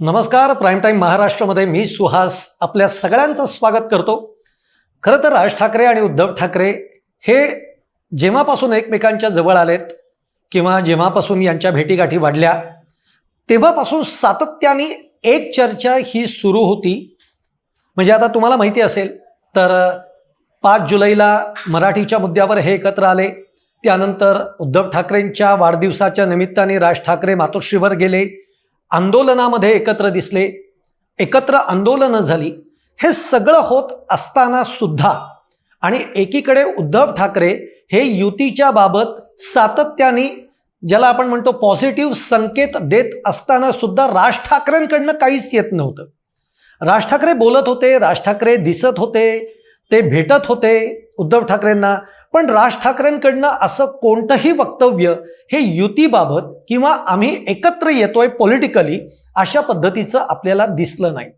नमस्कार prime time महाराष्ट्रामध्ये मी सुहास आपल्या सगळ्यांचं स्वागत करतो. खरं तर राज ठाकरे आणि उद्धव ठाकरे हे जेव्हापासून एकमेकांच्या जवळ आलेत किंवा जेव्हापासून यांच्या भेटीगाठी वाढल्या तेव्हापासून सातत्याने एक चर्चा ही सुरू होती. म्हणजे आता तुम्हाला माहिती असेल तर पाच जुलैला मराठीच्या मुद्द्यावर हे एकत्र आले. त्यानंतर उद्धव ठाकरेंच्या वाढदिवसाच्या निमित्ताने राज ठाकरे मातोश्रीवर गेले. आंदोलनामध्ये एकत्र दिसले एकत्र आंदोलनं झाली हे सगळं होत असताना सुद्धा आणि एकीकडे उद्धव ठाकरे हे युतीच्या बाबत सातत्याने ज्याला आपण म्हणतो पॉझिटिव्ह संकेत देत असताना सुद्धा राज ठाकरेंकडनं काहीच येत नव्हतं. राज ठाकरे बोलत होते राज ठाकरे दिसत होते ते भेटत होते उद्धव ठाकरेंना पण राज ठाकरेंकडनं असं कोणतंही वक्तव्य हे युतीबाबत किंवा आम्ही एकत्र येतोय पॉलिटिकली अशा पद्धतीचं आपल्याला दिसलं नाही.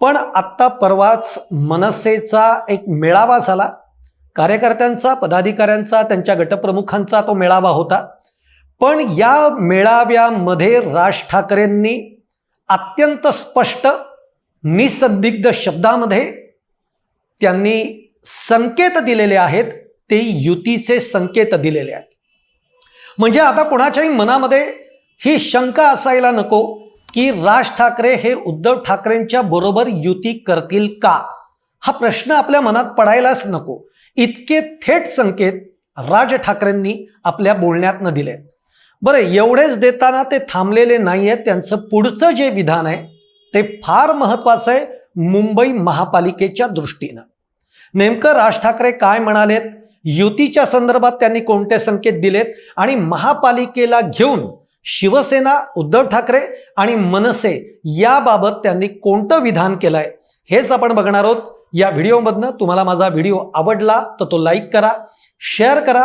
पण आत्ता परवाच मनसेचा एक मेळावा झाला. कार्यकर्त्यांचा पदाधिकाऱ्यांचा त्यांच्या गटप्रमुखांचा तो मेळावा होता. पण या मेळाव्यामध्ये राज ठाकरेंनी अत्यंत स्पष्ट निसंदिग्ध शब्दामध्ये त्यांनी संकेत दिलेले आहेत. ते युतीचे संकेत दिलेले आहेत. म्हणजे आता कोणाच्याही मनामध्ये ही शंका असायला नको की राज ठाकरे हे उद्धव ठाकरेंच्या बरोबर युती करतील का? हा प्रश्न आपल्या मनात पडायलाच नको. इतके थेट संकेत राज ठाकरेंनी आपल्या बोलण्यातनं दिले बरं एवढेच देताना ते थांबलेले नाही आहेत त्यांचं पुढचं जे विधान आहे ते फार महत्वाचं आहे मुंबई महापालिकेच्या दृष्टीनं. नेमकं राज ठाकरे काय म्हणालेत? युतीच्या संदर्भात त्यांनी कोणते संकेत दिलेत आणि महापालिकेला घेऊन शिवसेना उद्धव ठाकरे आणि मनसे याबाबत त्यांनी कोणतं विधान केलंय हेच आपण बघणार आहोत. या व्हिडिओमधनं तुम्हाला माझा व्हिडिओ आवडला तर तो लाईक करा शेअर करा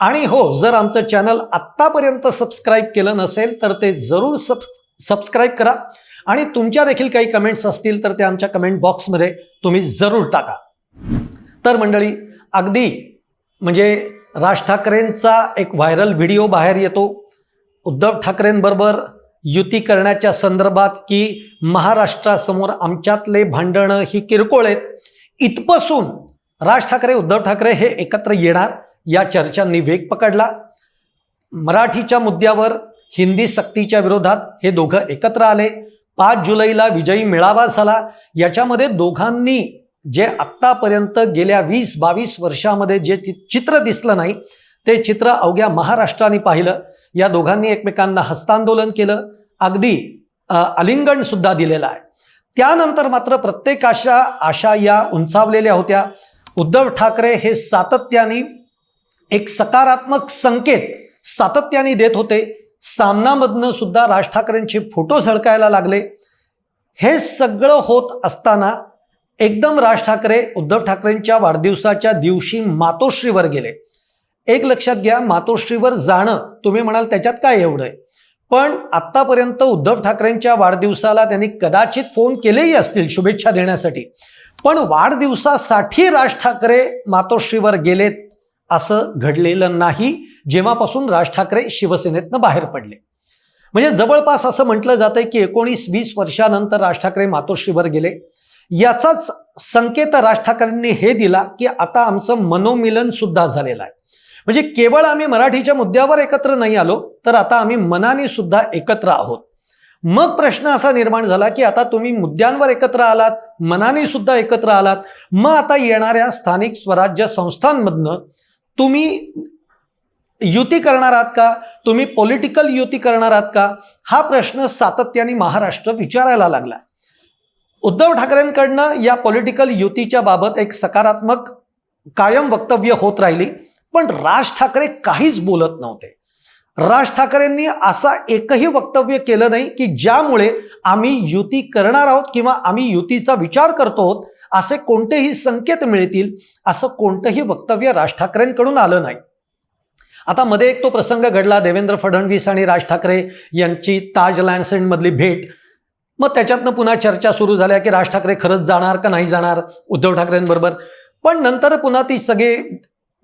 आणि हो जर आमचं चॅनल आत्तापर्यंत सबस्क्राईब केलं नसेल तर ते जरूर सब सबस्क्राईब करा आणि तुमच्या देखील काही कमेंट्स असतील तर ते आमच्या कमेंट बॉक्समध्ये तुम्ही जरूर टाका. तर मंडळी अगदी म्हणजे राज ठाकरेंचा एक व्हायरल व्हिडिओ बाहेर येतो. उद्धव ठाकरेंबरोबर युती करण्याच्या संदर्भात की महाराष्ट्रासमोर आमच्यातले भांडणं ही किरकोळ आहेत. इथपासून राज ठाकरे उद्धव ठाकरे हे एकत्र येणार या चर्चांनी वेग पकडला. मराठीच्या मुद्द्यावर हिंदी सक्तीच्या विरोधात हे दोघं एकत्र आले. पाच जुलैला विजयी मेळावा झाला. याच्यामध्ये दोघांनी जे आत्तापर्यंत गेल्या वीस बावीस वर्षामध्ये जे चि- चित्र दिसलं नाही ते चित्र अवघ्या महाराष्ट्राने पाहिलं. या दोघांनी एकमेकांना हस्तांदोलन केलं. अगदी आलिंगणसुद्धा सुद्धा दिलेलं आहे. त्यानंतर मात्र प्रत्येकाशा आशा या उंचावलेल्या होत्या. उद्धव ठाकरे हे सातत्याने एक सकारात्मक संकेत सातत्याने देत होते. सामनामधनं सुद्धा राज ठाकरेंचे फोटो झळकायला लागले. हे सगळं होत असताना एकदम राज ठाकरे उद्धव ठाकरेंच्या वाढदिवसाच्या दिवशी मातोश्रीवर गेले. एक लक्षात घ्या मातोश्रीवर जाणं तुम्ही म्हणाल त्याच्यात काय एवढं आहे? पण आत्तापर्यंत उद्धव ठाकरेंच्या वाढदिवसाला त्यांनी कदाचित फोन केलेही असतील शुभेच्छा देण्यासाठी. पण वाढदिवसासाठी राज ठाकरे मातोश्रीवर गेलेत असं घडलेलं नाही जेव्हापासून राज ठाकरे शिवसेनेतनं बाहेर पडले. म्हणजे जवळपास असं म्हटलं जातंय की एकोणीस वीस वर्षानंतर राज ठाकरे मातोश्रीवर गेले. याचाच संकेत राज ठाकरेंनी हे दिला की आता आमचं मनोमिलन सुद्धा झालेलं आहे. म्हणजे केवळ आम्ही मराठीच्या मुद्द्यावर एकत्र नाही आलो तर आता आम्ही मनाने सुद्धा एकत्र आहोत. मग प्रश्न असा निर्माण झाला की आता तुम्ही मुद्द्यांवर एकत्र आलात मनाने सुद्धा एकत्र आलात. मग आता येणाऱ्या स्थानिक स्वराज्य संस्थांमधनं तुम्ही युती करणार आहात का? तुम्ही पॉलिटिकल युती करणार आहात का? हा प्रश्न सातत्याने महाराष्ट्र विचारायला लागला. उद्धव ठाकरेंकडनं या पॉलिटिकल युतीच्या बाबत एक सकारात्मक कायम वक्तव्य होत राहिली पण राज ठाकरे काहीच बोलत नव्हते. राज ठाकरेंनी असा एकही वक्तव्य केलं नाही की ज्यामुळे आम्ही युती करणार आहोत किंवा आम्ही युतीचा विचार करतो आहोत असे कोणतेही संकेत मिळतील असं कोणतंही वक्तव्य राज ठाकरेंकडून आलं नाही. आता मध्ये एक तो प्रसंग घडला देवेंद्र फडणवीस आणि राज ठाकरे यांची ताज लँडसेंडमधली भेट. मग त्याच्यातनं पुन्हा चर्चा सुरू झाल्या की राज ठाकरे खरंच जाणार का नाही जाणार उद्धव ठाकरेंबरोबर. पण नंतर पुन्हा ती सगळे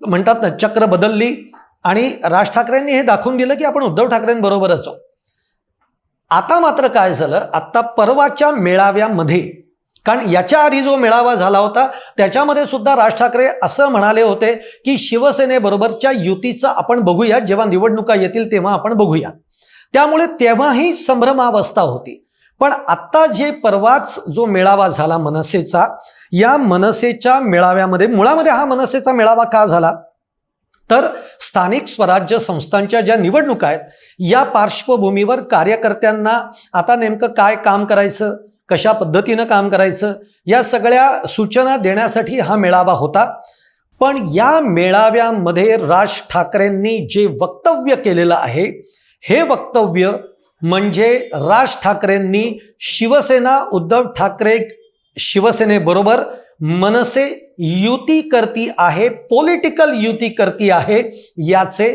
म्हणतात ना चक्र बदलली आणि राज ठाकरेंनी हे दाखवून दिलं की आपण उद्धव ठाकरेंबरोबरच आहोत. आता मात्र काय झालं? आता परवाच्या मेळाव्यामध्ये कारण याच्या आधी जो मेळावा झाला होता त्याच्यामध्ये सुद्धा राज ठाकरे असं म्हणाले होते की शिवसेनेबरोबरच्या युतीचं आपण बघूया जेव्हा निवडणुका येतील तेव्हा आपण बघूया. त्यामुळे तेव्हाही संभ्रमावस्था होती. पण आत्ता जे परवाच जो मेळावा झाला मनसेचा या मनसेच्या मेळाव्यामध्ये मुळामध्ये हा मनसेचा मेळावा का झाला? तर स्थानिक स्वराज्य संस्थांच्या ज्या निवडणुका आहेत या पार्श्वभूमीवर कार्यकर्त्यांना आता नेमकं काय काम करायचं कशा पद्धतीनं काम करायचं या सगळ्या सूचना देण्यासाठी हा मेळावा होता. पण या मेळाव्यामध्ये राज ठाकरेंनी जे वक्तव्य केलेलं आहे हे वक्तव्य म्हणजे राज ठाकरेंनी शिवसेना उद्धव ठाकरे शिवसेनेबरोबर मनसे युती करती आहे पॉलिटिकल युती करती आहे याचे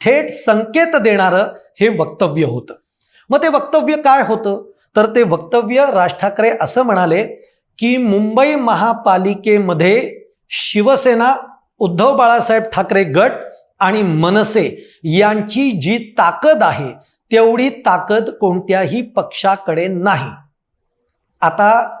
थेट संकेत देणारं हे वक्तव्य होतं. मग ते वक्तव्य काय होतं? तर ते वक्तव्य राज ठाकरे असं म्हणाले की मुंबई महापालिकेमध्ये शिवसेना उद्धव बाळासाहेब ठाकरे गट आणि मनसे यांची जी ताकद आहे तेवढी ताकद कोणत्याही पक्षाकडे नाही. आता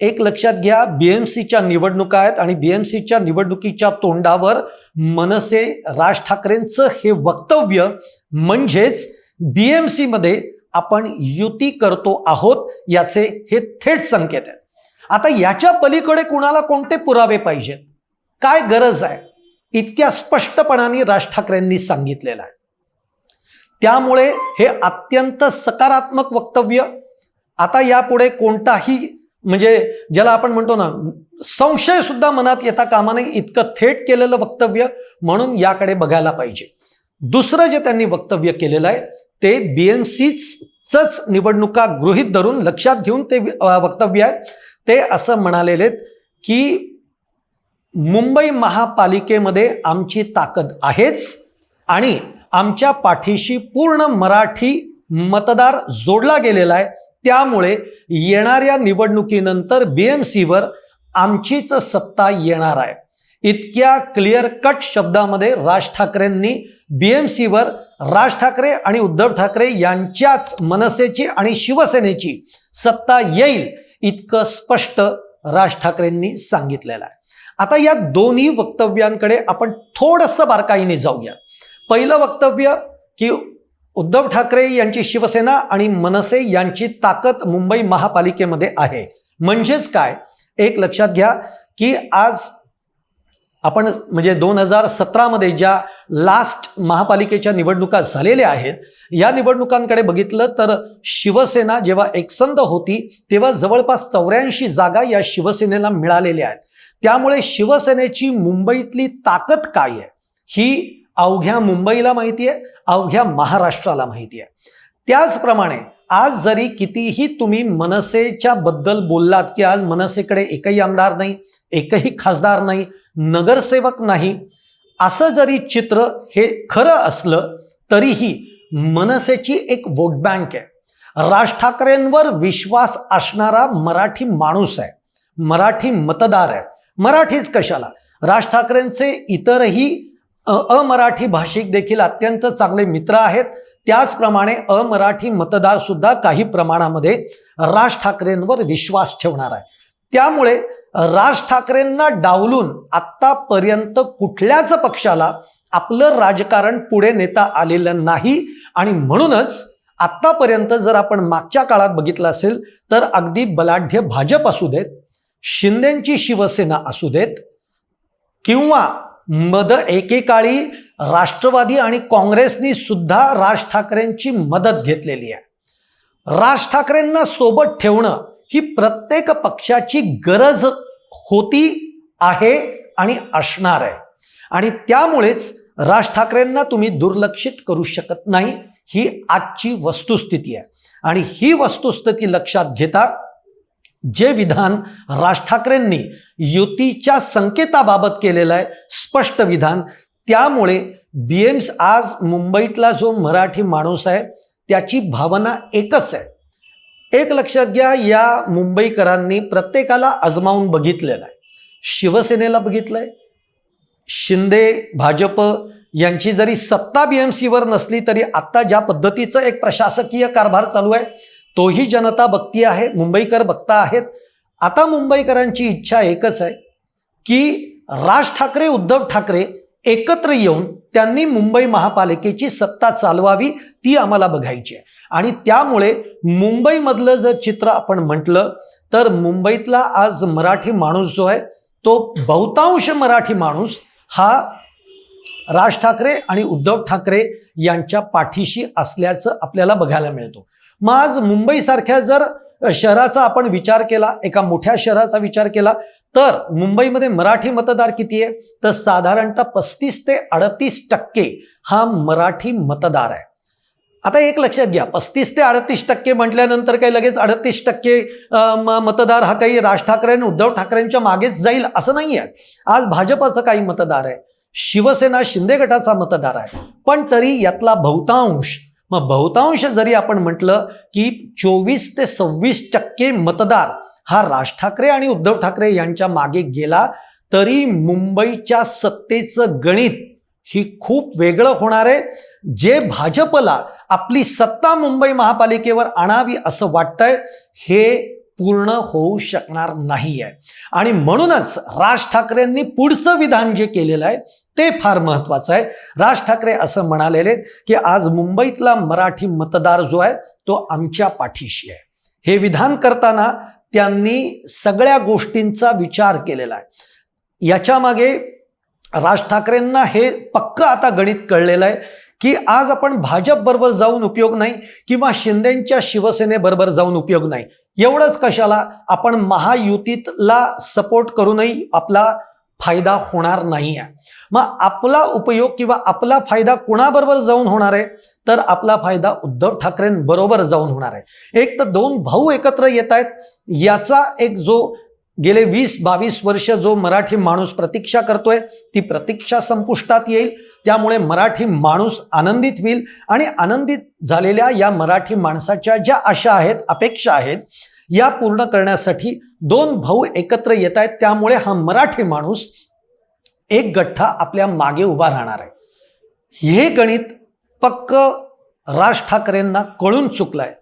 एक लक्षात घ्या बीएमसीच्या निवडणुका आहेत आणि बीएमसीच्या निवडणुकीच्या तोंडावर मनसे राज ठाकरेंचं हे वक्तव्य म्हणजेच बीएमसीमध्ये आपण युती करतो आहोत याचे हे थेट संकेत आहेत. आता याच्या पलीकडे कुणाला कोणते पुरावे पाहिजेत? काय गरज आहे? इतक्या स्पष्टपणाने राज ठाकरेंनी सांगितलेलं आहे. त्यामुळे हे अत्यंत सकारात्मक वक्तव्य. आता यापुढे कोणताही म्हणजे ज्याला आपण म्हणतो ना संशय सुद्धा मनात येता कामा नये इतकं थेट केलेलं वक्तव्य म्हणून याकडे बघायला पाहिजे. दुसरं जे त्यांनी वक्तव्य केलेलं आहे ते बी एम सीच निवडणुका गृहीत धरून लक्षात घेऊन ते वक्तव्य आहे. ते असं म्हणालेले आहेत की मुंबई महापालिकेमध्ये आमची ताकद आहेच आणि आमच्या पाठीशी पूर्ण मराठी मतदार जोडला गेलेला आहे. त्यामुळे येणाऱ्या निवडणुकीनंतर बीएमसीवर आमचीच सत्ता येणार आहे. इतक्या क्लिअर कट शब्दामध्ये राज ठाकरेंनी बीएमसीवर राज ठाकरे आणि उद्धव ठाकरे यांच्याच मनसेची आणि शिवसेनेची सत्ता येईल इतकं स्पष्ट राज ठाकरेंनी सांगितलेलं आहे. आता या दोन्ही वक्तव्यांकडे आपण थोडंसं बारकाईने जाऊया. पहिलं वक्तव्य की उद्धव ठाकरे यांची शिवसेना आणि मनसे यांची ताकद मुंबई महापालिकेमध्ये आहे. म्हणजेच काय? एक लक्षात घ्या की आज आपण म्हणजे दोन हजार सतरामध्ये ज्या लास्ट महापालिकेच्या निवडणुका झालेल्या आहेत या निवडणुकांकडे बघितलं तर शिवसेना जेव्हा एकसंध होती तेव्हा जवळपास चौऱ्याऐंशी जागा या शिवसेनेला मिळालेल्या आहेत. त्यामुळे शिवसेनेची मुंबईतली ताकद काय आहे? ही अवघ्या मुंबईला माहिती आहे अवघ्या महाराष्ट्राला माहिती आहे त्याचप्रमाणे आज जरी कितीही तुम्ही मनसेच्या बद्दल बोललात की आज मनसेकडे एकही आमदार नाही एकही खासदार नाही नगरसेवक नाही असं जरी चित्र हे खरं असलं तरीही मनसेची एक वोट बँक आहे. राज ठाकरेंवर विश्वास असणारा मराठी माणूस आहे मराठी मतदार आहे. मराठीच कशाला? राज ठाकरेंचे इतरही अमराठी भाषिक देखील अत्यंत चांगले मित्र आहेत. त्याचप्रमाणे अमराठी मतदार सुद्धा काही प्रमाणामध्ये राज ठाकरेंवर विश्वास ठेवणार आहे. त्यामुळे राज ठाकरेंना डावलून आत्तापर्यंत कुठल्याच पक्षाला आपलं राजकारण पुढे नेता आलेलं नाही. आणि म्हणूनच आत्तापर्यंत जर आपण मागच्या काळात बघितलं असेल तर अगदी बलाढ्य भाजप असू देत शिंदेची शिवसेना असू देत किंवा मद एकेकाळी राष्ट्रवादी आणि काँग्रेसनी सुद्धा राज ठाकरेंची मदत घेतलेली आहे. राज ठाकरेंना सोबत ठेवणं ही प्रत्येक पक्षाची गरज होती आहे आणि असणार आहे. आणि त्यामुळेच राज ठाकरेंना तुम्ही दुर्लक्षित करू शकत नाही ही आजची वस्तुस्थिती आहे. आणि ही वस्तुस्थिती लक्षात घेता जे विधान राज ठाकरेंनी युतीच्या संकेताबाबत केलेलं आहे स्पष्ट विधान त्यामुळे बी एम्स आज मुंबईतला जो मराठी माणूस आहे त्याची भावना एकच आहे. एक लक्षात घ्या या मुंबईकरांनी प्रत्येकाला आजमावून बघितलेलं आहे. शिवसेनेला बघितलंय. शिंदे भाजप यांची जरी सत्ता बी एम सीवर नसली तरी आत्ता ज्या पद्धतीचं एक प्रशासकीय कारभार चालू आहे तोही जनता बघती आहे मुंबईकर बघता आहेत. आता मुंबईकरांची इच्छा एकच आहे की राज ठाकरे उद्धव ठाकरे एकत्र येऊन त्यांनी मुंबई महापालिकेची सत्ता चालवावी ती आम्हाला बघायची आहे. आणि त्यामुळे मुंबईमधलं जर चित्र आपण म्हटलं तर मुंबईतला आज मराठी माणूस जो आहे तो बहुतांश मराठी माणूस हा राज ठाकरे आणि उद्धव ठाकरे यांच्या पाठीशी असल्याचं आपल्याला बघायला मिळतो. मग आज मुंबईसारख्या जर शहराचा आपण विचार केला एका मोठ्या शहराचा विचार केला तर मुंबईमध्ये मराठी मतदार किती आहे? तर साधारणतः पस्तीस ते अडतीस टक्के हा मराठी मतदार आहे. आता एक लक्षात घ्या पस्तीस ते अडतीस टक्के म्हटल्यानंतर काही लगेच अडतीस टक्के मतदार हा काही राज ठाकरे आणि उद्धव ठाकरेंच्या मागेच जाईल असं नाही आहे. आज भाजपाचं काही मतदार आहे शिवसेना शिंदे गटाचा मतदार आहे. पण तरी यातला बहुतांश मग बहुतांश जरी आपण म्हटलं की चोवीस ते सव्वीस टक्के मतदार हा राज ठाकरे आणि उद्धव ठाकरे यांच्या मागे गेला तरी मुंबईच्या सत्तेचं गणित ही खूप वेगळं होणार आहे. जे भाजपला आपली सत्ता मुंबई महापालिकेवर आणावी असं वाटतंय हे पूर्ण होऊ शकणार नाही आहे आणि म्हणूनच राज ठाकरेंनी पुढचं विधान जे केलेलं आहे ते फार महत्वाचं आहे. राज ठाकरे असं म्हणालेले आहेत की आज मुंबईतला मराठी मतदार जो आहे तो आमच्या पाठीशी आहे. हे विधान करताना त्यांनी सगळ्या गोष्टींचा विचार केलेला आहे. याच्या मागे राज ठाकरेंना हे पक्क आता गणित कळलेलं आहे. की आज आपण भाजप बरोबर जाऊन उपयोग नाही किंवा शिंदेच्या शिवसेनेबरोबर जाऊन उपयोग नाही. एवढंच कशाला? आपण महायुतीतला सपोर्ट करूनही आपला फायदा होणार नाही आहे मग आपला उपयोग किंवा आपला फायदा कुणाबरोबर जाऊन होणार आहे? तर आपला फायदा उद्धव ठाकरेंबरोबर जाऊन होणार आहे. एक तर दोन भाऊ एकत्र येत आहेत. याचा एक जो गेले वीस बावीस वर्ष जो मराठी माणूस प्रतीक्षा करतोय ती प्रतीक्षा संपुष्टात येईल. त्यामुळे मराठी माणूस आनंदित होईल. आणि आनंदित झालेल्या या मराठी माणसाच्या ज्या आशा आहेत अपेक्षा आहेत या पूर्ण करण्यासाठी दोन भाऊ एकत्र येत आहेत त्यामुळे हा मराठी माणूस एक गठ्ठा आपल्या मागे उभा राहणार आहे. हे गणित पक्क राज ठाकरेंना कळून चुकलं आहे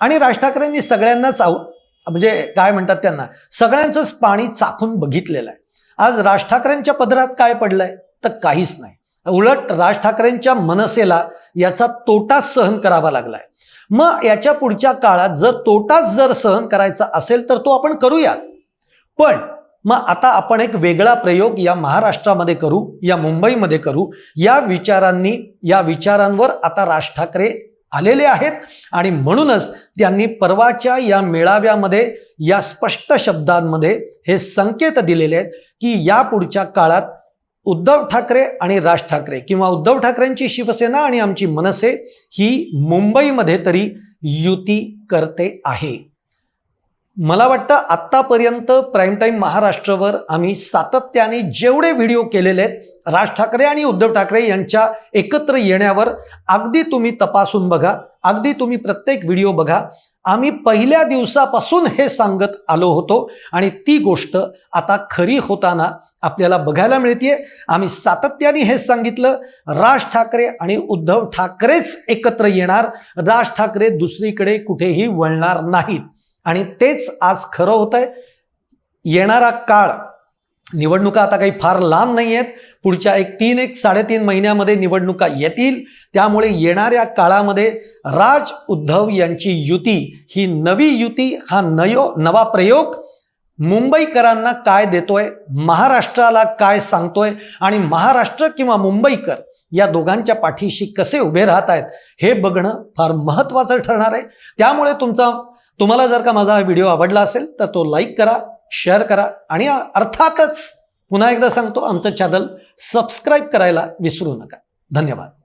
आणि राज ठाकरेंनी सगळ्यांनाच आव म्हणजे काय म्हणतात त्यांना? सगळ्यांचंच पाणी चाखून बघितलेलं आहे. आज राज ठाकरेंच्या पदरात काय पडलंय? तर काहीच नाही. उलट राज ठाकरेंच्या मनसेला याचा तोटा सहन करावा लागलाय. मग याच्या पुढच्या काळात जर तोटाच जर सहन करायचा असेल तर तो आपण करूया. पण मग आता आपण एक वेगळा प्रयोग या महाराष्ट्रामध्ये करू या मुंबईमध्ये करू. या विचारांनी या विचारांवर आता राज ठाकरे आलेले आहेत. आणि म्हणूनच त्यांनी परवाच्या या मेळाव्यामध्ये या स्पष्ट शब्दांमध्ये हे संकेत दिलेले आहेत की या पुढच्या काळात उद्धव ठाकरे आणि राज ठाकरे किंवा उद्धव ठाकरेंची शिवसेना आणि आमची मनसे ही मुंबईमध्ये तरी युती करते आहे. मला वाटतं आत्तापर्यंत प्राईम टाईम महाराष्ट्रवर आम्ही सातत्याने जेवढे व्हिडिओ केलेले आहेत राज ठाकरे आणि उद्धव ठाकरे यांच्या एकत्र येण्यावर अगदी तुम्ही तपासून बघा अगदी तुम्ही प्रत्येक व्हिडिओ बघा. आम्ही पहिल्या दिवसापासून हे सांगत आलो होतो आणि ती गोष्ट आता खरी होताना आपल्याला बघायला मिळते आम्ही सातत्याने हेच सांगितलं राज ठाकरे आणि उद्धव ठाकरेच एकत्र येणार राज ठाकरे दुसरीकडे कुठेही वळणार नाहीत. आणि तेच आज खरं होत आहे येणारा काळ निवडणुका आता काही फार लांब नाही आहेत पुढच्या एक तीन एक साडेतीन महिन्यामध्ये निवडणुका येतील. त्यामुळे येणाऱ्या काळामध्ये राज उद्धव यांची युती ही नवी युती हा नयो नवा प्रयोग मुंबईकरांना काय देतोय महाराष्ट्राला काय सांगतोय आणि महाराष्ट्र किंवा मुंबईकर या दोघांच्या पाठीशी कसे उभे राहत आहेत हे बघणं फार महत्त्वाचं ठरणार आहे. त्यामुळे तुमचा तुम्हाला जर का माझा हा व्हिडिओ आवडला असेल तर तो लाईक करा शेअर करा आणि अर्थातच पुन्हा एकदा सांगतो आमचं चॅनल सबस्क्राईब करायला विसरू नका. धन्यवाद.